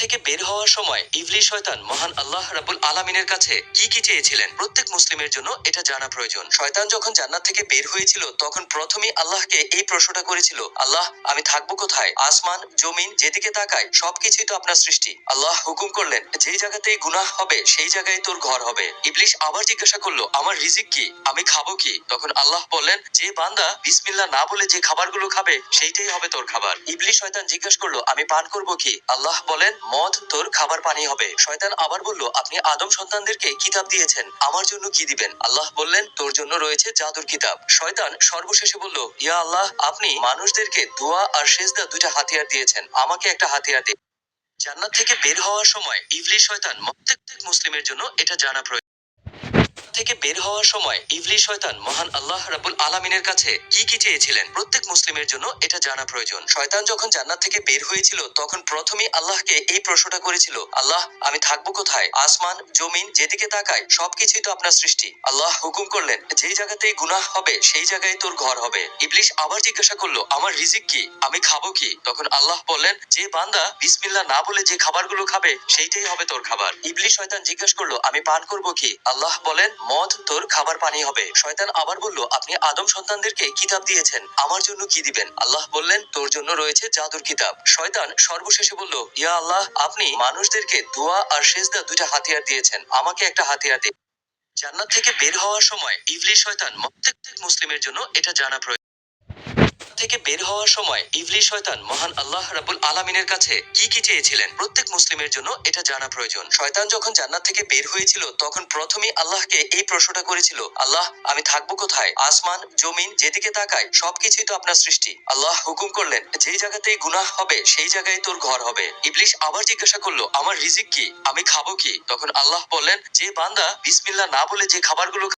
থেকে বের হওয়ার সময় ইবলিশ শয়তান মহান আল্লাহ রাবুল আলামিনের কাছে কি কি চেয়েছিলেন? প্রত্যেক মুসলিমের জন্য এটা জানা প্রয়োজন। শয়তান যখন জান্নাত থেকে বের হয়েছিল, তখন প্রথমে আল্লাহকে এই প্রশ্নটা করেছিল, আল্লাহ, আমি থাকব কোথায়? আসমান, জমিন, যেদিকে তাকাই, সবকিছুই তো আপনার সৃষ্টি। আল্লাহ হুকুম করলেন, যে জায়গাতেই গুনাহ হবে, সেই জায়গায় তোর ঘর হবে। ইবলিশ আবার জিজ্ঞাসা করল, আমার রিজিক কি? আমি খাব কি? তখন আল্লাহ বললেন, যে বান্দা বিসমিল্লা না বলে যে খাবারগুলো খাবে, সেইটাই হবে তোর খাবার। ইবলিশ শয়তান জিজ্ঞেস করল, আমি পান করব কি? আল্লাহ বলেন মদ, তোর খাবার পানি হবে। শয়তান আবার বলল, আপনি আদম সন্তানদেরকে কিতাব দিয়েছেন। আমার জন্য কি দিবেন? আল্লাহ বললেন, তোর জন্য রয়েছে জাদুর কিতাব। শয়তান সর্বশেষে বলল, ইয়া আল্লাহ, আপনি মানুষদেরকে দোয়া আর সেজদা দুইটা হাতিয়ার দিয়েছেন। আমাকে একটা হাতিয়ার দিন জান্নাত থেকে বের হওয়ার সময় ইভলি শয়তান প্রত্যেক মুসলিমের জন্য এটা জানা প্রয়োজন। থেকে বের হওয়ার সময় ইবলিশ শয়তান মহান আল্লাহ রাবুল আলামিনের কাছে কি কি চেয়েছিলেন? প্রত্যেক মুসলিমের জন্য এটা জানা প্রয়োজন। শয়তান যখন জান্নাত থেকে বের হয়েছিল, তখন প্রথমেই আল্লাহকে এই প্রশ্নটা করেছিল, আল্লাহ, আমি থাকব কোথায়? আসমান, জমিন, যেদিকে তাকাই, সবকিছুই তো আপনার সৃষ্টি। আল্লাহ হুকুম করলেন যে জায়গাতেই গুনাহ হবে, সেই জায়গায় তোর ঘর হবে। ইবলিশ আবার জিজ্ঞাসা করল, আমার রিজিক কি? আমি খাব কি? তখন আল্লাহ বললেন, যে বান্দা বিসমিল্লা না বলে যে খাবারগুলো খাবে, সেইটাই হবে তোর খাবার। ইবলিশ শয়তান জিজ্ঞাসা করল, আমি পান করব কি? আল্লাহ বলেন মদ, তোর খাবার পানি হবে। শয়তান আবার বলল, আপনি আদম সন্তানদেরকে কিতাব দিয়েছেন। আমার জন্য কি দিবেন? আল্লাহ বললেন, তোর জন্য রয়েছে জাদুর কিতাব। শয়তান সর্বশেষে বলল, ইয়া আল্লাহ, আপনি মানুষদেরকে দোয়া আর সেজদা দুইটা হাতিয়ার দিয়েছেন। আমাকে একটা হাতিয়ার দিন জান্নাত থেকে বের হওয়ার সময় ইভলি শয়তান প্রত্যেক মুসলিমের জন্য এটা জানা প্রয়োজন। থেকে বের হওয়ার সময় ইবলিশ শয়তান মহান আল্লাহ রাবুল আলামিনের কাছে কি কি চেয়েছিলেন? প্রত্যেক মুসলিমের জন্য এটা জানা প্রয়োজন। শয়তান যখন জান্নাত থেকে বের হয়েছিল, তখন প্রথমেই আল্লাহকে এই প্রশ্নটা করেছিল, আল্লাহ, আমি থাকব কোথায়? আসমান, জমিন, যেদিকে তাকাই, সবকিছুই তো আপনার সৃষ্টি। আল্লাহ হুকুম করলেন, যে জায়গাতেই গুনাহ হবে, সেই জায়গায় তোর ঘর হবে। ইবলিশ আবার জিজ্ঞাসা করল, আমার রিজিক কি? আমি খাব কি? তখন আল্লাহ বললেন, যে বান্দা বিসমিল্লা না বলে যে খাবারগুলো